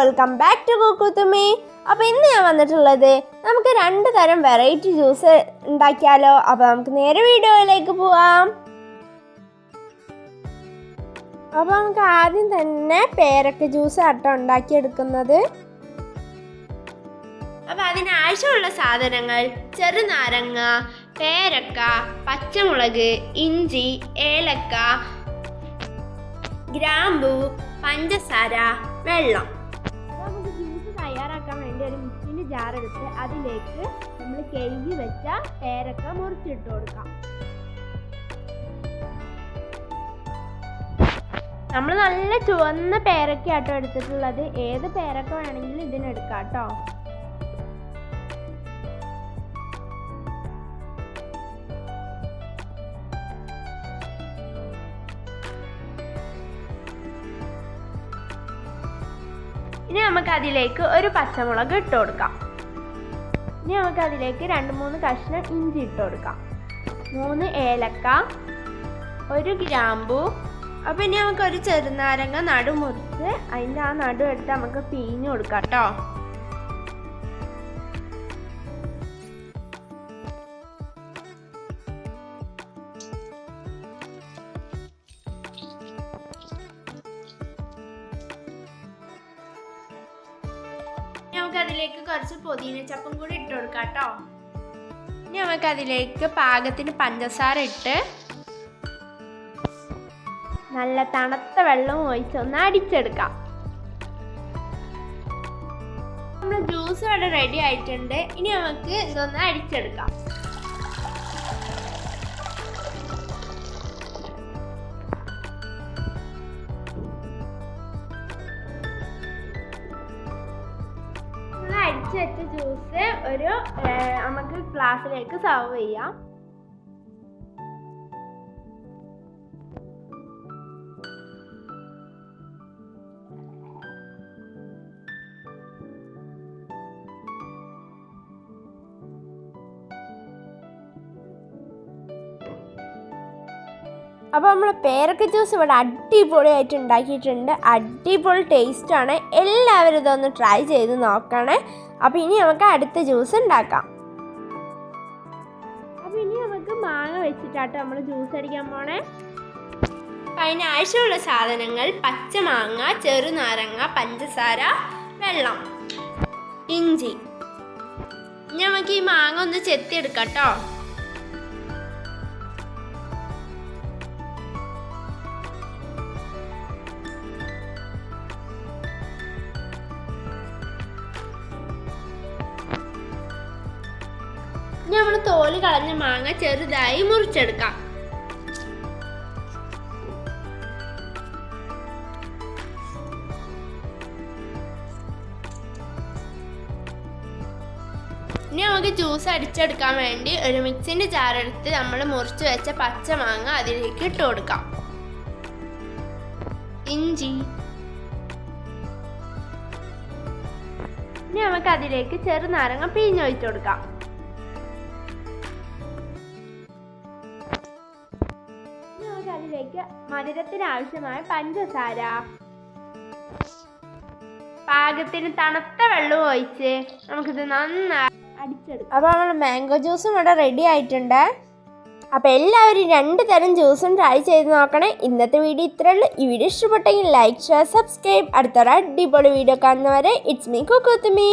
Welcome back to കുക്കുത്തുമി അപ്പോൾ ഇന്ന് ഞാൻ വന്നിട്ടുള്ളത് നമുക്ക് രണ്ട് തരം വെറൈറ്റി ജ്യൂസ് ഉണ്ടാക്കിയാലോ? അപ്പോൾ നമുക്ക് നേരെ വീഡിയോയിലേക്ക് പോവാം. അപ്പോൾ നമുക്ക് ആദ്യം തന്നെ പേരക്ക ജ്യൂസ് ആട്ടോ ഉണ്ടാക്കിയെടുക്കുന്നത്. അപ്പോൾ അതിനാവശ്യമുള്ള സാധനങ്ങൾ ചെറുനാരങ്ങ പേരക്ക പച്ചമുളക് ഇഞ്ചി ഏലക്ക ഗ്രാമ്പു പഞ്ചസാര വെള്ളം. വേണ്ടി ഒരു മിക്സിന്റെ ജാർ എടുത്ത് അതിലേക്ക് നമ്മൾ കഴുകി വെച്ച പേരക്ക മുറിച്ചിട്ട് കൊടുക്കാം. നമ്മൾ നല്ല ചുവന്ന പേരക്കയാട്ടോ എടുത്തിട്ടുള്ളത്. ഏത് പേരക്ക വേണമെങ്കിലും ഇതിനെടുക്കാം കേട്ടോ. ഇനി നമുക്ക് അതിലേക്ക് ഒരു പച്ചമുളക് ഇട്ട് കൊടുക്കാം. ഇനി നമുക്ക് അതിലേക്ക് രണ്ട് മൂന്ന് കഷ്ണം ഇഞ്ചി ഇട്ട് കൊടുക്കാം. മൂന്ന് ഏലക്ക ഒരു ഗ്രാമ്പു. അപ്പോൾ ഇനി നമുക്ക് ഒരു ചെറുനാരങ്ങ നടു മുറിച്ച് അതിന്റെ ആ നടു എടുത്ത് നമുക്ക് പിഴിഞ്ഞു കൊടുക്കാം കേട്ടോ. നമുക്ക് അതിലേക്ക് കുറച്ച് പുതിന ചപ്പും കൂടി ഇട്ട് കൊടുക്കാം കേട്ടോ. ഇനി നമുക്ക് അതിലേക്ക് പാകത്തിന് പഞ്ചസാര ഇട്ട് നല്ല തണുത്ത വെള്ളം ഒഴിച്ചൊന്ന് അടിച്ചെടുക്കാം. നമ്മുടെ ജ്യൂസ് ഇവിടെ റെഡി ആയിട്ടുണ്ട്. ഇനി നമുക്ക് ഇതൊന്ന് അടിച്ചെടുക്കാം. അടിച്ചു വെച്ച ജ്യൂസ് ഒരു നമുക്ക് ഗ്ലാസ്സിലേക്ക് സെർവ് ചെയ്യാം. അപ്പോൾ നമ്മൾ പേരക്ക ജ്യൂസ് ഇവിടെ അടിപൊളിയായിട്ട് ഉണ്ടാക്കിയിട്ടുണ്ട്. അടിപൊളി ടേസ്റ്റാണ് എല്ലാവരും ഇതൊന്ന് ട്രൈ ചെയ്ത് നോക്കണേ. അപ്പോൾ ഇനി നമുക്ക് അടുത്ത ജ്യൂസ് ഉണ്ടാക്കാം. അപ്പോൾ ഇനി നമുക്ക് മാങ്ങ വെച്ചിട്ടാട്ടോ നമ്മൾ ജ്യൂസ് അടിക്കാൻ പോണേ. അപ്പം അതിന് ആവശ്യമുള്ള സാധനങ്ങൾ പച്ചമാങ്ങ ചെറുനാരങ്ങ പഞ്ചസാര വെള്ളം ഇഞ്ചി. ഇനി നമുക്ക് ഈ മാങ്ങ ഒന്ന് ചെത്തിയെടുക്കാം കേട്ടോ. നമ്മൾ തോൽ കളഞ്ഞ മാങ്ങ ചെറുതായി മുറിച്ചെടുക്കാം. ഇനി നമുക്ക് ജ്യൂസ് അടിച്ചെടുക്കാൻ വേണ്ടി ഒരു മിക്സിന്റെ ജാറെടുത്ത് നമ്മൾ മുറിച്ച് വെച്ച പച്ച മാങ്ങ അതിലേക്ക് ഇട്ട് കൊടുക്കാം. ഇഞ്ചി. ഇനി നമുക്ക് അതിലേക്ക് ചെറുനാരങ്ങ പിഴിഞ്ഞൊഴിച്ചു കൊടുക്കാം. അതിലേക്ക് മധുരത്തിന് ആവശ്യമായ പഞ്ചസാര. പാകത്തിന് തണുത്ത വെള്ളം ഒഴിച്ച് നമുക്കിത് നന്നായി അടിച്ചെടുക്കാം. അപ്പോൾ നമ്മൾ മാംഗോ ജ്യൂസും ഇവിടെ റെഡി ആയിട്ടുണ്ട്. അപ്പോൾ എല്ലാവരും രണ്ട് തരം ജ്യൂസും ട്രൈ ചെയ്ത് നോക്കണേ. ഇന്നത്തെ വീഡിയോ ഇത്രേ ഉള്ളൂ. ഈ വീഡിയോ ഇഷ്ടപ്പെട്ടെങ്കിൽ ലൈക്ക് ഷെയർ സബ്സ്ക്രൈബ് അടുത്തൊരു അടിപൊളി വീഡിയോ കാണുന്നവരെ ഇറ്റ്സ് മീ കുക്കുത്തുമീ